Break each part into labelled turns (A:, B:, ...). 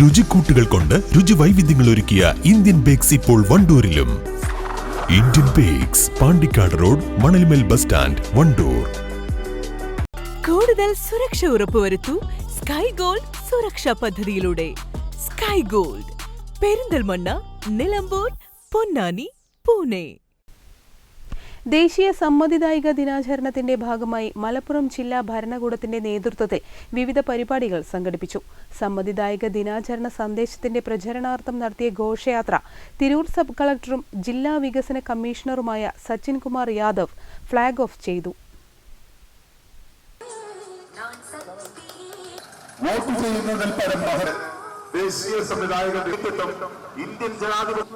A: രുചിക്കൂട്ടുകൾ കൊണ്ട് രുചി വൈവിധ്യങ്ങൾ ഒരുക്കിയ ഇന്ത്യൻ ബേക്സ് ഇപ്പോൾ വണ്ടൂരിലും. Indian bakes Pandikkad road Manalmel bus stand Wandoor.
B: കൂടുതൽ സുരക്ഷ ഉറപ്പുവരുത്തൂ സ്കൈ ഗോൾഡ് സുരക്ഷാ പദ്ധതിയിലൂടെ. Sky gold Perinthalmanna Nilambur Ponnani Pune.
C: ദേശീയ സമ്മതിദായിക ദിനാചരണത്തിന്റെ ഭാഗമായി മലപ്പുറം ജില്ലാ ഭരണകൂടത്തിന്റെ നേതൃത്വത്തിൽ വിവിധ പരിപാടികൾ സംഘടിപ്പിച്ചു. സമ്മതിദായക ദിനാചരണ സന്ദേശത്തിന്റെ പ്രചരണാർത്ഥം നടത്തിയ ഘോഷയാത്ര തിരൂർ സബ് കളക്ടറും ജില്ലാ വികസന കമ്മീഷണറുമായ സച്ചിൻ കുമാർ യാദവ് ഫ്ളാഗ് ഓഫ് ചെയ്തു.
D: ദേശീയ ഇന്ത്യൻ ജനാധിപത്യ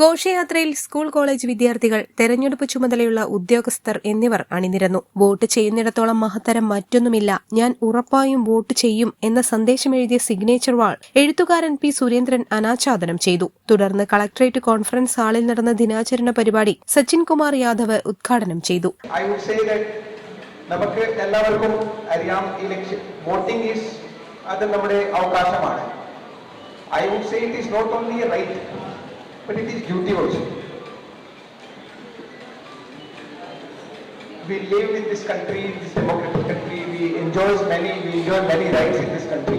C: ഘോഷയാത്രയിൽ സ്കൂൾ കോളേജ് വിദ്യാർത്ഥികൾ തെരഞ്ഞെടുപ്പ് ചുമതലയുള്ള ഉദ്യോഗസ്ഥർ എന്നിവർ അണിനിരന്നു. വോട്ട് ചെയ്യുന്നിടത്തോളം മഹത്തരം മറ്റൊന്നുമില്ല. ഞാൻ ഉറപ്പായും വോട്ട് ചെയ്യും എന്ന സന്ദേശം എഴുതിയ സിഗ്നേച്ചർ വാൾ എഴുത്തുകാരൻ പി സുരേന്ദ്രൻ അനാച്ഛാദനം ചെയ്തു. തുടർന്ന് കളക്ടറേറ്റ് കോൺഫറൻസ് ഹാളിൽ നടന്ന ദിനാചരണ പരിപാടി സച്ചിൻ കുമാർ യാദവ് ഉദ്ഘാടനം ചെയ്തു.
E: നമുക്ക് എല്ലാവർക്കും അറിയാം election voting is അത് നമ്മുടെ അവകാശമാണ് I would say it is not only a right but it is duty also we live in this country, in this democratic country, we enjoy many, we enjoy many rights in this country.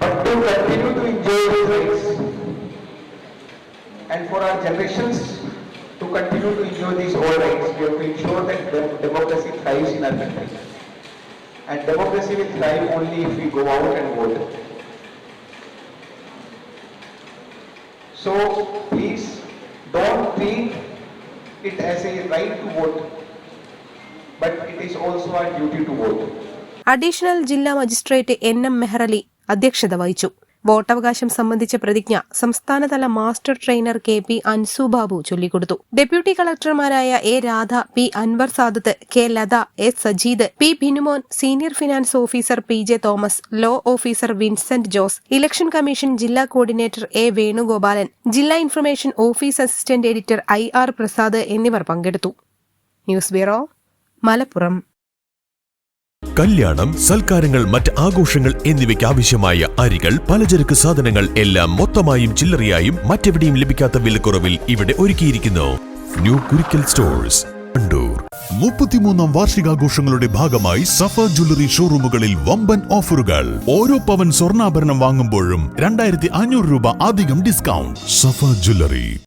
E: But to continue to enjoy these rights, and for our generations to continue to enjoy these old rights, we have to ensure that dem- democracy thrives in our country. And democracy will thrive only if we go out and vote. So please don't treat it as a right to vote, but it is also our duty to vote.
C: Additional ജില്ലാ magistrate N M Mehrali അധ്യക്ഷത വഹിച്ചു വോട്ടവകാശം സംബന്ധിച്ച പ്രതിജ്ഞ സംസ്ഥാനതല master trainer K P Ansu Babu ചൊല്ലിക്കൊടുത്തു. Deputy കളക്ടർമാരായ A Radha P Anwar Sadath K Latha S Sajeed P Bhinumon senior finance officer P J Thomas law officer Vincent Jose election commission ജില്ലാ coordinator A Venugopalan ജില്ലാ information office assistant editor I R Prasad എന്നിവർ പങ്കെടുത്തു. News bureau Malappuram.
A: കല്യാണം സൽക്കാരങ്ങൾ മറ്റ് ആഘോഷങ്ങൾ എന്നിവയ്ക്ക് ആവശ്യമായ അരികൾ പലചരക്ക് സാധനങ്ങൾ എല്ലാം മൊത്തമായും ചില്ലറയായും മറ്റെവിടെയും ലഭിക്കാത്ത വിലക്കുറവിൽ ഇവിടെ ഒരുക്കിയിരിക്കുന്നു. ന്യൂ കുരിക്കൽ സ്റ്റോഴ്സ് കണ്ടൂർ മുപ്പത്തിമൂന്നാം വാർഷികാഘോഷങ്ങളുടെ ഭാഗമായി സഫ ജ്വല്ലറി ഷോറൂമുകളിൽ വമ്പൻ ഓഫറുകൾ. ഓരോ പവൻ സ്വർണാഭരണം വാങ്ങുമ്പോഴും രണ്ടായിരത്തി അഞ്ഞൂറ് രൂപ അധികം ഡിസ്കൗണ്ട്. സഫ ജ്വല്ലറി.